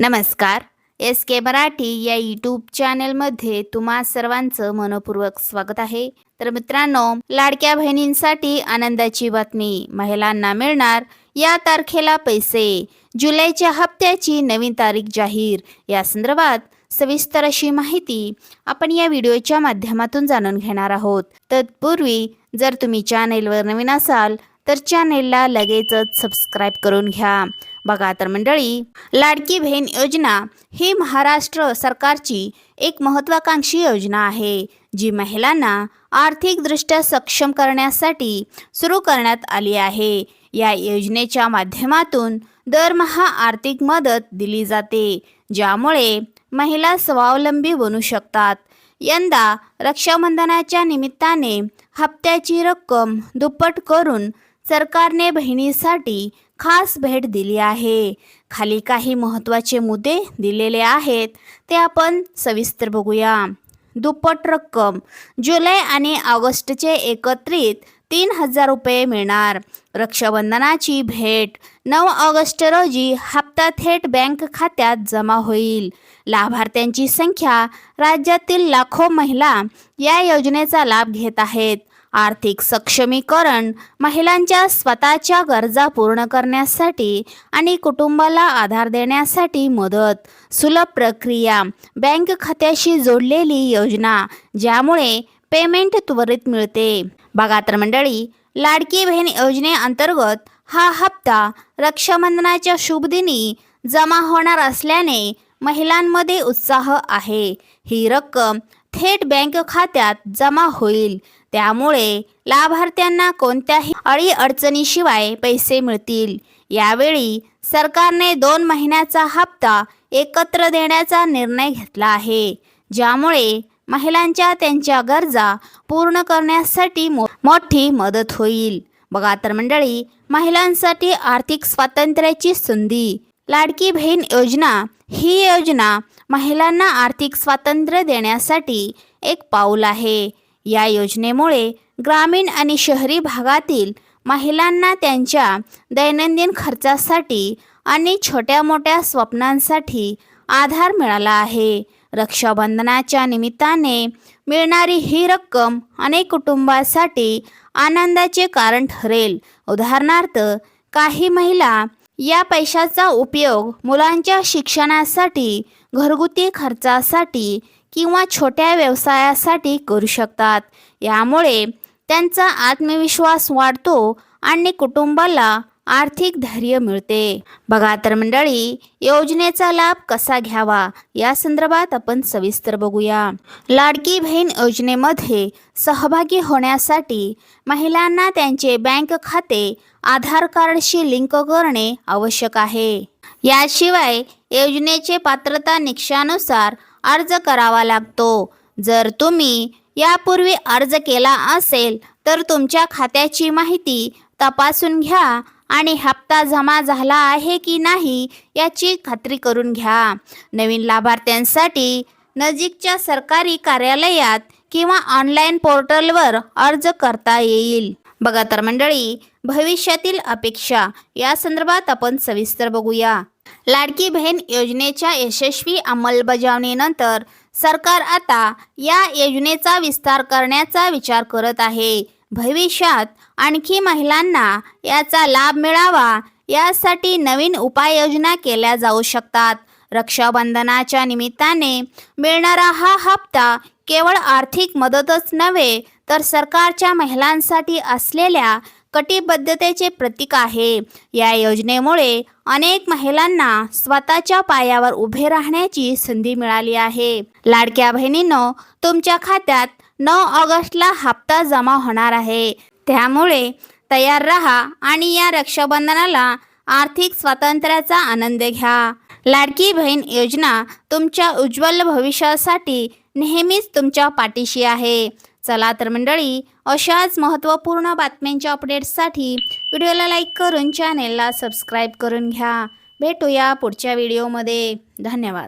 नमस्कार. एस के मराठी या यूट्यूब चॅनेलमध्ये तुम्हा सर्वांचं मनपूर्वक स्वागत आहे. तर मित्रांनो लाडक्या बहिणींसाठी आनंदाची बातमी महिलांना मिळणार. या तारखेला पैसे जुलैच्या हप्त्याची नवीन तारीख जाहीर. या संदर्भात सविस्तर अशी माहिती आपण या व्हिडिओच्या माध्यमातून जाणून घेणार आहोत. तत्पूर्वी जर तुम्ही चॅनेलवर नवीन असाल तर चॅनेलला लगेचच सबस्क्राईब करून घ्या. बघा तर मंडळी लाडकी बहीण योजना ही महाराष्ट्र सरकारची एक महत्त्वाकांक्षी योजना आहे जी महिलांना आर्थिकदृष्ट्या सक्षम करण्यासाठी सुरू करण्यात आली आहे. या योजनेच्या माध्यमातून दरमहा आर्थिक मदत दिली जाते ज्यामुळे महिला स्वावलंबी बनू शकतात. यंदा रक्षाबंधनाच्या निमित्ताने हप्त्याची रक्कम दुप्पट करून सरकारने बहिणीसाठी खास भेट दिली आहे. खाली काही महत्त्वाचे मुद्दे दिलेले आहेत ते आपण सविस्तर बघूया. दुप्पट रक्कम जुलै आणि ऑगस्टचे एकत्रित तीन हजार रुपये मिळणार. रक्षाबंधनाची भेट नऊ ऑगस्ट रोजी हप्ता थेट बँक खात्यात जमा होईल. लाभार्थ्यांची संख्या राज्यातील लाखो महिला या योजनेचा लाभ घेत आहेत. आर्थिक सक्षमीकरण महिलांच्या स्वतःच्या गरजा पूर्ण करण्यासाठी आणि कुटुंबाला आधार देण्यासाठी मदत सुलभ प्रक्रिया बँक खात्याशी जोडलेली योजना ज्यामुळे पेमेंट त्वरित मिळते. बघा तर मंडळी लाडकी बहीण योजनेअंतर्गत हा हप्ता रक्षाबंधनाच्या शुभदिनी जमा होणार असल्याने महिलांमध्ये उत्साह आहे. ही रक्कम थेट बँक खात्यात जमा होईल. त्यामुळे लाभार्थ्यांना कोणत्याही अडी अडचणीशिवाय पैसे मिळतील. यावेळी सरकारने दोन महिन्याचा हप्ता एकत्र देण्याचा निर्णय घेतला आहे. ज्यामुळे महिलांच्या त्यांच्या गरजा पूर्ण करण्यासाठी मो मोठी मदत होईल. बघा तर मंडळी महिलांसाठी आर्थिक स्वातंत्र्याची संधी लाडकी बहीण योजना ही योजना महिलांना आर्थिक स्वातंत्र्य देण्यासाठी एक पाऊल आहे. या योजनेमुळे ग्रामीण आणि शहरी भागातील महिलांना त्यांच्या दैनंदिन खर्चासाठी आणि छोट्या मोठ्या स्वप्नांसाठी आधार मिळाला आहे. रक्षाबंधनाच्या निमित्ताने मिळणारी ही रक्कम अनेक कुटुंबासाठी आनंदाचे कारण ठरेल. उदाहरणार्थ काही महिला या पैशाचा उपयोग मुलांच्या शिक्षणासाठी घरगुती खर्चासाठी किंवा छोट्या व्यवसायासाठी करू शकतात. यामुळे त्यांचा आत्मविश्वास वाढतो आणि कुटुंबाला आर्थिक धैर्य मिळते. बघा तर मंडळी योजनेचा लाभ कसा घ्यावा? या संदर्भात आपण सविस्तर बघूया. लाडकी बहीण योजनेमध्ये सहभागी होण्यासाठी महिलांना त्यांचे बँक खाते आधार कार्डशी लिंक करणे आवश्यक आहे. याशिवाय योजनेचे पात्रता निकषानुसार अर्ज करावा लागतो. जर तुम्ही यापूर्वी अर्ज केला असेल तर तुमच्या खात्याची माहिती तपासून घ्या आणि हप्ता जमा झाला आहे की नाही याची खात्री करून घ्या. नवीन लाभार्थ्यांसाठी नजीकच्या सरकारी कार्यालयात किंवा ऑनलाईन पोर्टलवर अर्ज करता येईल. बघा तर मंडळी भविष्यातील अपेक्षा या संदर्भात आपण सविस्तर बघूया. लाडकी बहीण योजनेच्या यशस्वी अंमलबजावणीनंतर सरकार आता या योजनेचा विस्तार करण्याचा विचार करत आहे. भविष्यात आणखी महिलांना याचा लाभ मिळावा यासाठी नवीन उपाययोजना केल्या जाऊ शकतात. रक्षाबंधनाच्या निमित्ताने मिळणारा हा हप्ता केवळ आर्थिक मदतच नव्हे तर सरकारच्या महिलांसाठी असलेल्या कटिबद्धतेचे प्रतीक आहे. या योजनेमुळे अनेक महिलांना स्वतःच्या पायावर उभे राहण्याची संधी मिळाली आहे. लाडक्या बहिणींनो तुमच्या खात्यात नऊ ऑगस्टला हप्ता जमा होणार आहे. त्यामुळे तयार राहा आणि या रक्षाबंधनाला आर्थिक स्वातंत्र्याचा आनंद घ्या. लाडकी बहीण योजना तुमच्या उज्ज्वल भविष्यासाठी नेहमीच तुमच्या पाठीशी आहे. चला तर मंडळी अशाच महत्त्वपूर्ण बातम्यांच्या अपडेट्ससाठी व्हिडिओला लाईक करून चॅनेलला सबस्क्राईब करून घ्या. भेटूया पुढच्या व्हिडिओमध्ये धन्यवाद.